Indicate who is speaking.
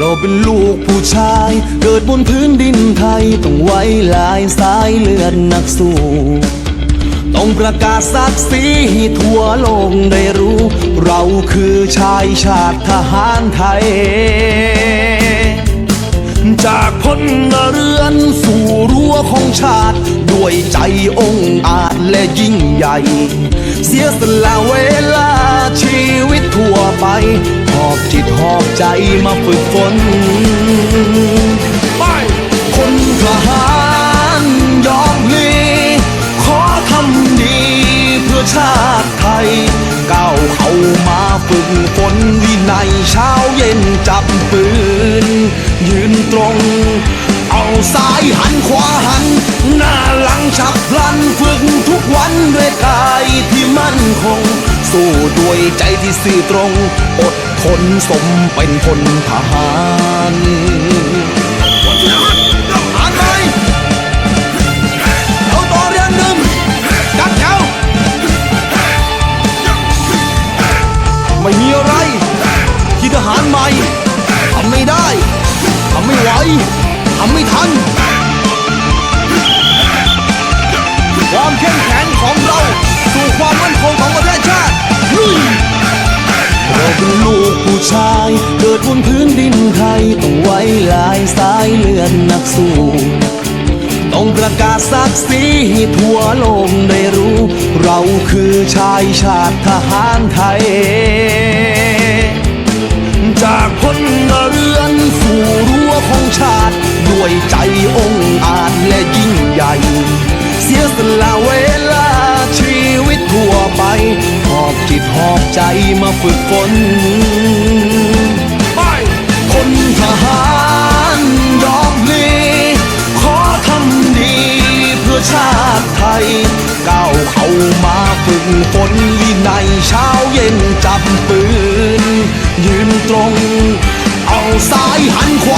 Speaker 1: เราเป็นลูกผู้ชาย เกิดบนพื้นดินไทย ต้องไว้ลายสายเลือดนักสู้ ต้องประกาศศักดิ์ศรีให้ทั่วโลกได้รู้ เราคือชายชาติทหารไทย จากพลเรือนสู่รั้วของชาติ ด้วยใจองค์อาจและยิ่งใหญ่ เสียสละเวลาชีวิตทั่วไป อบจิตหอบใจมาฝึกฝนไปคนทหารยอมลีขอทำดีเพื่อชาติไทยก้าวเข้ามาฝึกฝนวินัยเช้าเย็นจับปืน ยืนตรง เอาซ้ายหันขวาหัน หน้าหลังฉับพลันฝึกทุกวันด้วยกายที่มั่นคง สู้ด้วยใจที่ซื่อตรงอด ทนสมเป็นพลทหารอ่านไหมเอาต่อเรียนหนึ่งจัดแถวไม่มีอะไร ที่ทหารใหม่ทำไม่ได้ ทำไม่ไหว ทำไม่ทัน สายเลือดนักสู้ต้องประกาศศักดิ์ศรีให้ทั่วโลกได้รู้ เราคือชายชาติทหารไทย จากพลเรือนสู่รั้วของชาติ ด้วยใจองค์อาจและยิ่งใหญ่ เสียสละเวลาชีวิตทั่วไปหอบจิตหอบใจมาฝึกฝน อชาติไทยก้าวเข้ามาฝึกฝนวินัยเช้าเย็นจับปืน ยืนตรง เอาซ้ายหันขวา